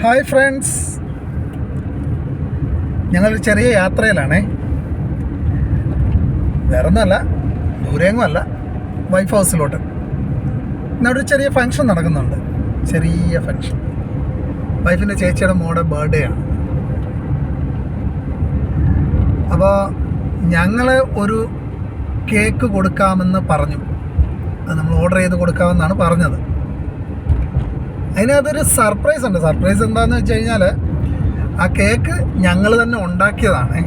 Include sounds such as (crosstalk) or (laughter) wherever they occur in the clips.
Hi friends. ഞങ്ങളൊരു ചെറിയ യാത്രയിലാണേ. വേറെ ഒന്നുമല്ല ദൂരെയൊന്നും അല്ല വൈഫ് ഹൗസിലോട്ട് ഒരു ചെറിയ ഫങ്ഷൻ നടക്കുന്നുണ്ട്. ചെറിയ ഫങ്ഷൻ വൈഫിന്റെ ചേച്ചിയുടെ മോടെ ബർത്ത്ഡേ ആണ്. അപ്പോൾ ഞങ്ങൾ ഒരു കേക്ക് കൊടുക്കാമെന്ന് പറഞ്ഞു. അത് നമ്മൾ ഓർഡർ ചെയ്ത് കൊടുക്കാമെന്നാണ് പറഞ്ഞത്. അതിനകത്തൊരു സർപ്രൈസ് ഉണ്ട്. സർപ്രൈസ് എന്താണെന്ന് വെച്ച് കഴിഞ്ഞാൽ ആ കേക്ക് ഞങ്ങൾ തന്നെ ഉണ്ടാക്കിയതാണ്.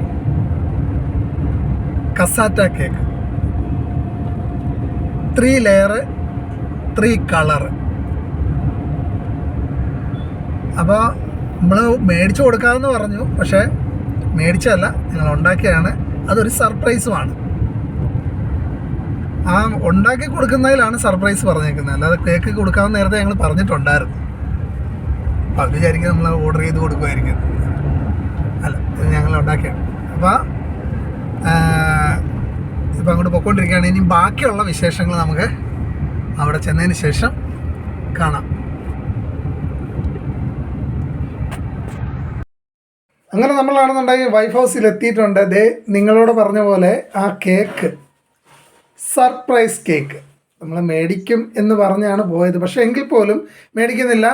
Cassata cake three layer three colour അപ്പോൾ നമ്മൾ മേടിച്ചു കൊടുക്കാമെന്ന് പറഞ്ഞു. പക്ഷേ മേടിച്ചതല്ല ഞങ്ങൾ ഉണ്ടാക്കിയതാണ്. അതൊരു സർപ്രൈസുമാണ് ആ ഉണ്ടാക്കി കൊടുക്കുന്നതിലാണ് സർപ്രൈസ് പറഞ്ഞേക്കുന്നത്. അല്ലാതെ കേക്ക് കൊടുക്കാൻ നേരത്തെ ഞങ്ങൾ പറഞ്ഞിട്ടുണ്ടായിരുന്നു. അപ്പം അത് വിചാരിക്കും നമ്മൾ ഓർഡർ ചെയ്ത് കൊടുക്കുമായിരിക്കും. അല്ല ഇത് ഞങ്ങൾ ഉണ്ടാക്കിയാണ്. അപ്പോൾ ഇപ്പം അങ്ങോട്ട് പൊയ്ക്കൊണ്ടിരിക്കുകയാണ് ഇനി ബാക്കിയുള്ള വിശേഷങ്ങൾ നമുക്ക് അവിടെ ചെന്നതിന് ശേഷം കാണാം. അങ്ങനെ നമ്മളാണെന്നുണ്ടെങ്കിൽ വൈഫ് ഹൗസിൽ എത്തിയിട്ടുണ്ട്. ദേ നിങ്ങളോട് പറഞ്ഞ പോലെ ആ കേക്ക് സർപ്രൈസ് കേക്ക്. നമ്മൾ മേടിക്കും എന്ന് പറഞ്ഞാണ് പോയത്. പക്ഷെ എങ്കിൽ പോലും മേടിക്കുന്നില്ല.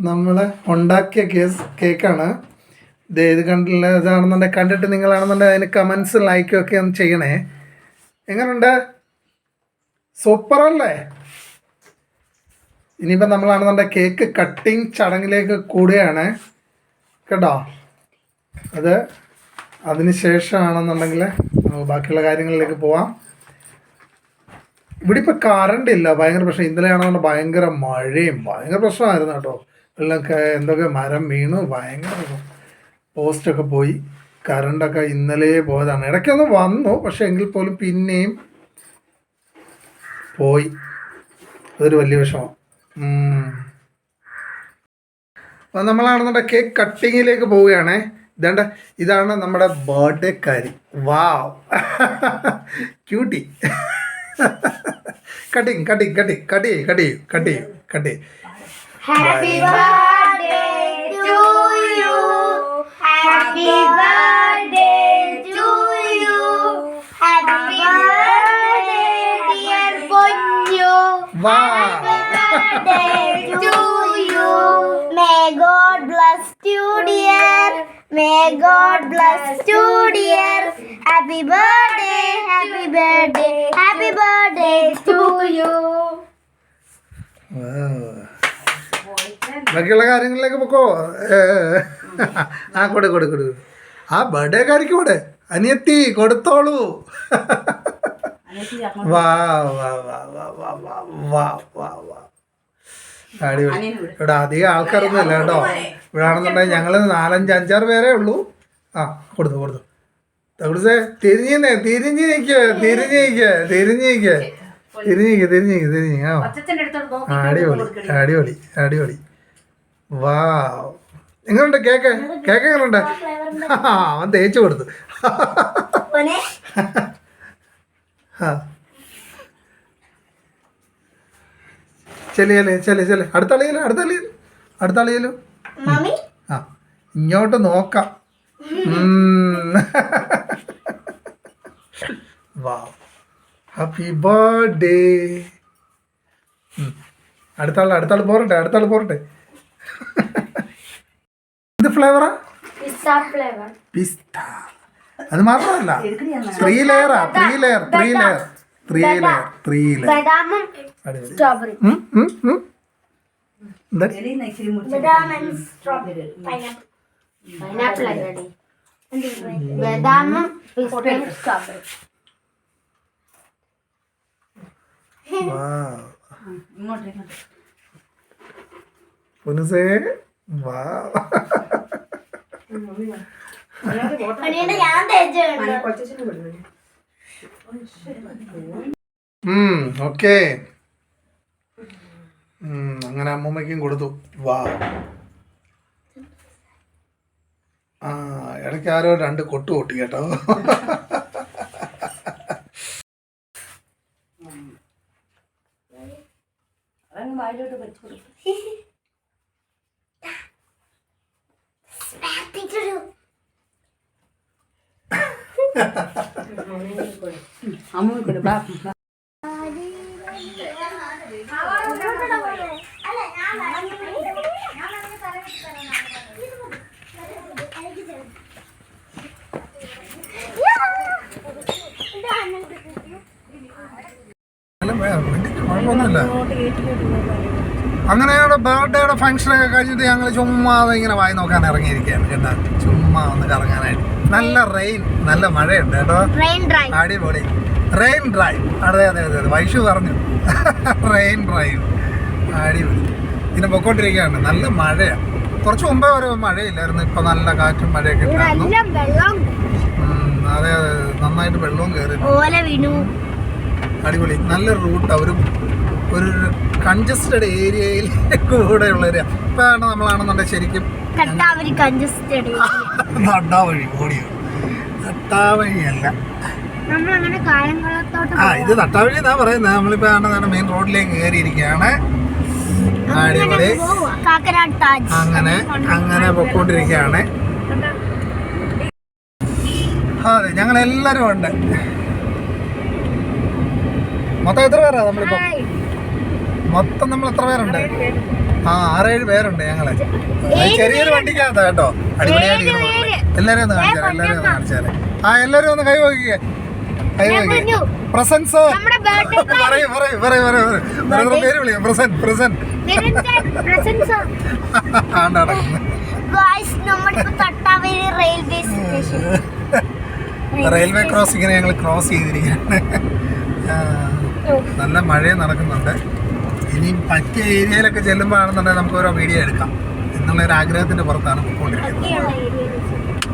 നമ്മൾ ഉണ്ടാക്കിയ കേസ് കേക്കാണ്. ഇത് കണ്ടില്ല ഇതാണെന്നുണ്ടെങ്കിൽ കണ്ടിട്ട് നിങ്ങളാണെന്നുണ്ടെങ്കിൽ അതിന് കമൻസ് ലൈക്കും ഒക്കെ ഒന്ന് ചെയ്യണേ. എങ്ങനെയുണ്ട് സൂപ്പറല്ലേ? ഇനിയിപ്പോൾ നമ്മളാണെന്നുണ്ടെങ്കിൽ കേക്ക് കട്ടിങ് ചടങ്ങിലേക്ക് കൂടുകയാണ്. കേട്ടോ? അത് അതിന് ശേഷമാണെന്നുണ്ടെങ്കിൽ നമുക്ക് ബാക്കിയുള്ള കാര്യങ്ങളിലേക്ക് പോവാം. ഇവിടെ ഇപ്പോൾ കറണ്ട് ഇല്ല. ഭയങ്കര പ്രശ്നം. ഇന്നലെയാണെന്നുള്ള ഭയങ്കര മഴയും ഭയങ്കര പ്രശ്നമായിരുന്നു കേട്ടോ. എല്ലാം ക- എന്തൊക്കെ മരം വീണു ഭയങ്കര പോസ്റ്റൊക്കെ പോയി. കറണ്ടൊക്കെ ഇന്നലെ പോയതാണ്. ഇടയ്ക്കൊന്ന് വന്നു പക്ഷേ എങ്കിൽ പോലും പിന്നെയും പോയി. അതൊരു വലിയ വിഷമം. അപ്പം നമ്മളാണെന്നുണ്ടെങ്കിൽ കേക്ക് കട്ടിങ്ങിലേക്ക് പോവുകയാണേ. ഇതേണ്ട ഇതാണ് നമ്മുടെ ബർത്ത്ഡേക്കാരി വാവ് ക്യൂട്ടി കട്ടിങ് കട്ടിങ് കട്ടി കട്ടി കട്ടി കട്ടി ചെയ്യും happy birthday to you happy birthday to happy birthday dear birthday to may God bless you May God bless you, dear. Happy birthday, happy birthday, happy birthday to you. ബാക്കിയുള്ള കാര്യങ്ങളിലേക്ക് പൊക്കോ ആ കൊടു കൊടു കൊടു ആ ബർത്ത്ഡേ കാരിക്ക് കൂടെ അനിയത്തി കൊടുത്തോളൂ വാ വാ വാ വാ വാ വാ വാ വാ വാ അടിപൊളി ഇവിടെ. അധികം ആൾക്കാരൊന്നും ഇല്ല കേട്ടോ. ഇവിടെ ആണെന്നുണ്ടെങ്കിൽ ഞങ്ങൾ നാലഞ്ച് അഞ്ചാറ് പേരേ ഉള്ളൂ. ആ കൊടുത്തു കൊടുത്തു. തകുടിസേ തിരിഞ്ഞേ തിരിഞ്ഞു നിൽക്കുക തിരിഞ്ഞു നിൽക്കുക തിരിഞ്ഞു നിൽക്കുക തിരിഞ്ഞു നിൽക്കുക തിരിഞ്ഞു നിൽക്കുക തിരിഞ്ഞു ആ. അടിപൊളി അടിപൊളി അടിപൊളി വാ എങ്ങനെയുണ്ട് കേക്ക്? കേക്ക് എങ്ങനെയുണ്ട് (laughs) (laughs) ആ, അവൻ തേച്ചു കൊടുത്തു. ആ. ചെല്ലി ചെല്ലേ ചെല്ലി അടുത്ത അളിയല്ലോ അടുത്ത അളിയല്ലോ അടുത്ത അളിയല്ലോ. ആ ഇങ്ങോട്ട് നോക്കാം. വാ ഹാപ്പി ബർത്ത്ഡേ അടുത്ത ആൾ അടുത്ത ആൾ പോരട്ടെ അടുത്ത ആൾ പോരട്ടെ. എന്ത് ഫ്ലേവറാ? പിസ്ത അത് മാത്രമല്ല three ലെയറാ three layer three layer three layer three ഞാൻ ഓക്കെ അങ്ങനെ അമ്മൂമ്മയ്ക്കും കൊടുത്തു. വാ. ആ ഇടയ്ക്ക് ആരോ രണ്ട് കൊട്ടു കൊട്ടി. കേട്ടോ ha വായിലോട്ട് (laughs) കൂടെ. ബാ അങ്ങനെയുള്ള ബർത്ത്ഡേയുടെ ഫംഗ്ഷനൊക്കെ കഴിഞ്ഞിട്ട് ഞങ്ങൾ ചുമ്മാതെ ഇങ്ങനെ വായി നോക്കാൻ ഇറങ്ങിയിരിക്കുകയാണ്. എന്താ ചുമ്മാ ഒന്ന് കറങ്ങാനായിട്ട്. നല്ല റെയിൻ നല്ല മഴയുണ്ട് കേട്ടോ. അടിപൊളി. റെയിൻ ഡ്രൈവ് അതെ അതെ അതെ വൈഷു പറഞ്ഞു. (laughs) റെയിൻ ഡ്രൈവ് അടിപൊളി. ഇതിനെ പൊക്കോണ്ടിരിക്കുകയാണ്. നല്ല മഴയാണ് കുറച്ച് മുമ്പേ വരെ മഴയില്ലായിരുന്നു. ഇപ്പൊ നല്ല കാറ്റും മഴയൊക്കെ ഉണ്ടായിരുന്നു. അതെ അതെ നന്നായിട്ട് വെള്ളവും കയറി അടിപൊളി. നല്ല റൂട്ട് ഒരു ഒരു കൺജസ്റ്റഡ് ഏരിയയിൽ കൂടെ ഉള്ളൊരു ഇപ്പം നമ്മളാണെന്നുണ്ടെങ്കിൽ ശരിക്കും തട്ടാവരി കഞ്ചസ്റ്റഡ് നട്ടാ വഴി ഓടിയോ. നട്ടാ വഴിയല്ല നമ്മളങ്ങനെ കായംകുളത്തോട്ട് ആ ഇത് തട്ടാവഴി എന്നാ പറയുന്നത് നമ്മളിപ്പോ ആണ് മെയിൻ റോഡിലേക്ക് കയറിയിരിക്കുകയാണ് അടിപൊളി. അങ്ങനെ അങ്ങനെ പൊക്കോണ്ടിരിക്കുകയാണ്. അതെ ഞങ്ങൾ എല്ലാരും ഉണ്ട്. മൊത്തം എത്ര പേരാ നമ്മളിപ്പോ? മൊത്തം നമ്മൾ എത്ര പേരുണ്ട്? ആ ആറേഴ് പേരുണ്ട് ഞങ്ങളെ. ചെറിയൊരു വണ്ടിക്കകത്താ കേട്ടോ. അടിപൊളിയായിട്ട്. എല്ലാരും ഒന്ന് കാണിച്ചാൽ എല്ലാരും ഒന്ന് കാണിച്ചാൽ ആ എല്ലാരും ഒന്ന് കൈ വയ്ക്കുക കൈ വയ്ക്കുക പ്രസൻസ് പറയൂ പറയൂ പറയൂ പറയൂ പറയൂ. പേര് വിളിക്കാം. പ്രസന്റ് പ്രസന്റ് ആണ്ടാണ് റെയിൽവേ ക്രോസിങ്ങിനെ ഞങ്ങൾ ക്രോസ് ചെയ്തിരിക്കുകയാണ്. നല്ല മഴയും നടക്കുന്നുണ്ട്. ഇനി പറ്റിയ ഏരിയയിലൊക്കെ ചെല്ലുമ്പോൾ ആണെന്നുണ്ടെങ്കിൽ നമുക്ക് ഓരോ വീഡിയോ എടുക്കാം എന്നുള്ള ഒരു ആഗ്രഹത്തിന്റെ പുറത്താണ് പോയിക്കൊണ്ടിരിക്കുന്നത്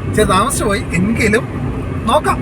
ഇച്ചിരി താമസിച്ചു പോയി എങ്കിലും നോക്കാം.